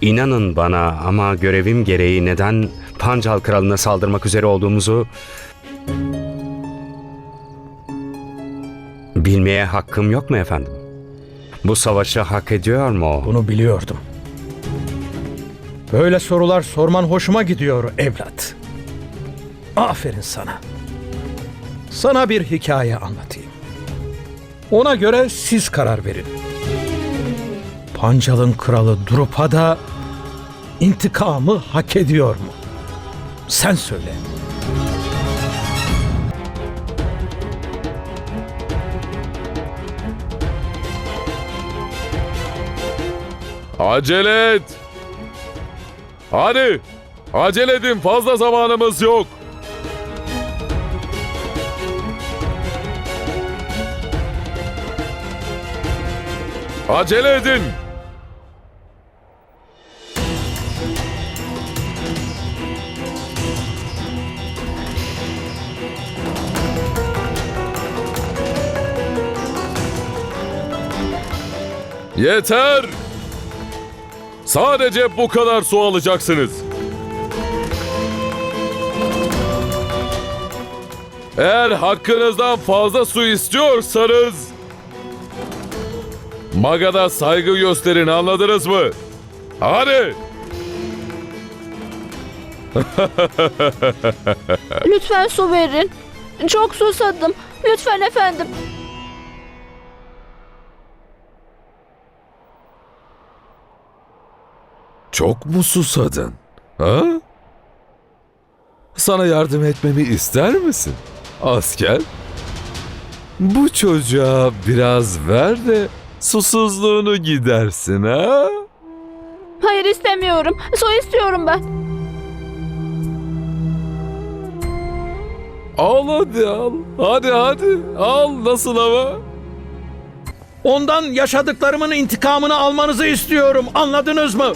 İnanın bana ama görevim gereği neden Pancal kralına saldırmak üzere olduğumuzu bilmeye hakkım yok mu efendim? Bu savaşı hak ediyor mu o? Bunu biliyordum. Böyle sorular sorman hoşuma gidiyor evlat. Aferin sana. Sana bir hikaye anlatayım. Ona göre siz karar verin. Pancal'ın kralı Drupada intikamı hak ediyor mu? Sen söyle. Acele et. Hadi. Acele edin fazla zamanımız yok. Acele edin. Yeter. Sadece bu kadar su alacaksınız. Eğer hakkınızdan fazla su istiyorsanız Maga'da saygı gösterin anladınız mı? Hadi! Lütfen su verin. Çok susadım. Lütfen efendim. Çok mu susadın? Ha? Sana yardım etmemi ister misin? Asker. Bu çocuğa biraz ver de susuzluğunu gidersin ha? Hayır istemiyorum. Su istiyorum ben. Al hadi al. Hadi hadi. Al nasıl ama? Ondan yaşadıklarımın intikamını almanızı istiyorum. Anladınız mı?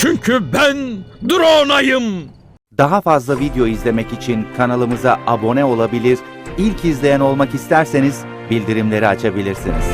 Çünkü ben Drona'yım. Daha fazla video izlemek için kanalımıza abone olabilir, ilk izleyen olmak isterseniz bildirimleri açabilirsiniz.